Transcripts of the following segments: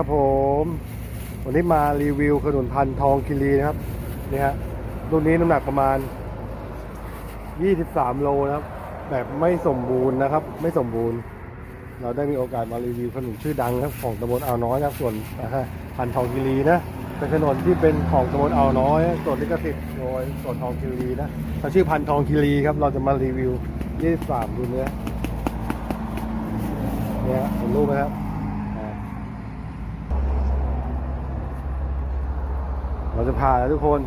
ครับผม วันนี้มารีวิวขนุนพันธ์ทองคิรีนะครับนี่ฮะรุ่นนี้น้ำหนักประมาณ 23 โลนะครับ แบบไม่สมบูรณ์นะครับ ไม่สมบูรณ์ เราได้มีโอกาสมารีวิวขนุนชื่อดังครับของตำบลอ่าวน้อยนะครับส่วนนะฮะพันธ์ทองคิรีนะเป็นขนุนที่เป็นของตำบลอ่าวน้อยส่วนลิขสิทธิ์โดยส่วนทองคิรีนะเขาชื่อพันธ์ทองคิรีครับ เราจะมารีวิว 23ดูเนื้เนี่ยเห็นรูปไหมครับอ่า เราจะพาแล้วทุกคน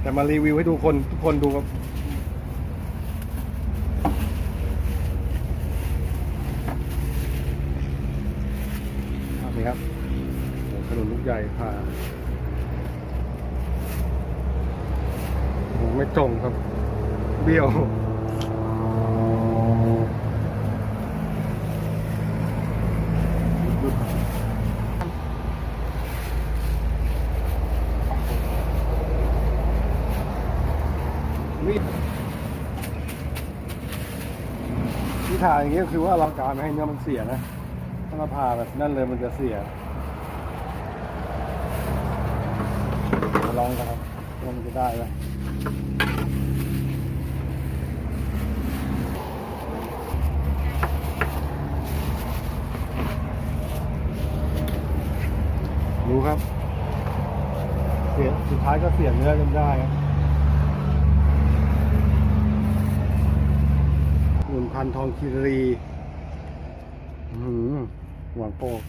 แต่มารีวิวให้ทุกคนทุกคนดูครับนี่ครับขนุนลูกใหญ่ผ่าโอ้ไม่ตรงครับ เบี้ยว นี่ที่ถ่ายอย่างเงี้ยคือว่าเราการไม่ให้เนื้อมันเสียนะ ถ้ามาผ่าแบบนั่นเลยมันจะเสียลองกันครับว่ามันจะได้ไหมรู้ครับ เสียสุดท้ายก็เสียเนื้อจนได้ครับ หุ่นพันทองคีรีหือหวานโปก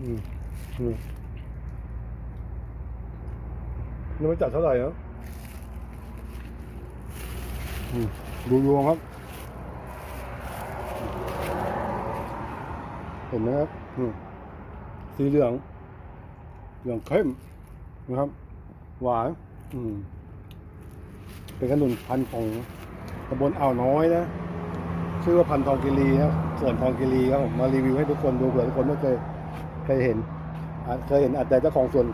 อืมนี่ไม่จัดเท่าไหร่เนาะดูรวงครับ เห็นไหมครับสีเหลือง เหลืองเข้มนะครับ หวาน อืม เป็นขนุนพันธุ์ของำบลอ่าวน้อยนะ ชื่อว่าพันทองกิรีครับส่วนทองกิรีครับผมมารีวิวให้ทุกคนดูเผื่อทุกคนไม่เคยเคยเห็นเคยเห็นอาจจะเจ้าของส่วน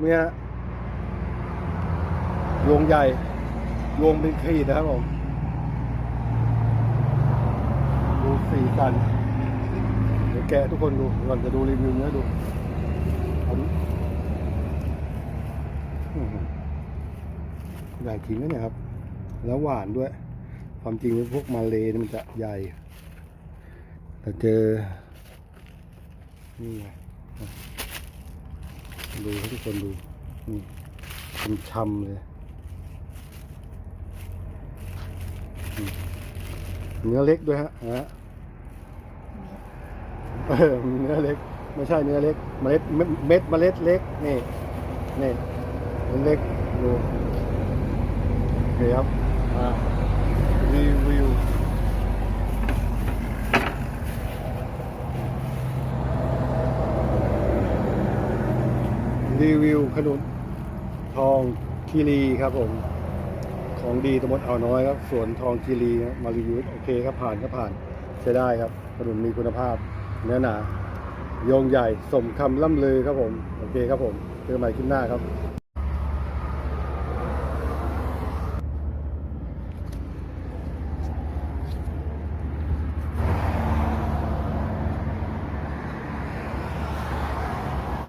เนี่ยรวงใหญ่รวงเป็นขีดนะครับผมดูสีสันเดี๋ยวแกะทุกคนดูก่อนจะดูรีวิวเนื้อดูเอาดูอื้อหือ ใหญ่จริงนะเนี่ยครับ แล้วหวานด้วย ความจริงพวกมาเลย์นี่มันจะใหญ่ แต่เจอ นี่ไงดูให้ทุกคนดู นี่เป็นช้ำเลย เนื้อเล็กด้วยฮะฮะเออเนื้อเล็ก ไม่ใช่เนื้อเล็ก เมล็ดเม็ดเมล็ดเล็ก นี่ นี่เมล็กดู เคครับอ่ารีวิวรีวิวขนุนทองคีรีครับผม ของดีตำบลอ่าวน้อยครับสวนทองคีรีครับมารีวิวโอเคครับผ่านก็ผ่านใช้ได้ครับขนุนมีคุณภาพเนื้อหนาโยงใหญ่สมคำล่ำลือครับผม โอเคครับผมเจอกันใหม่คลิปหน้าครับ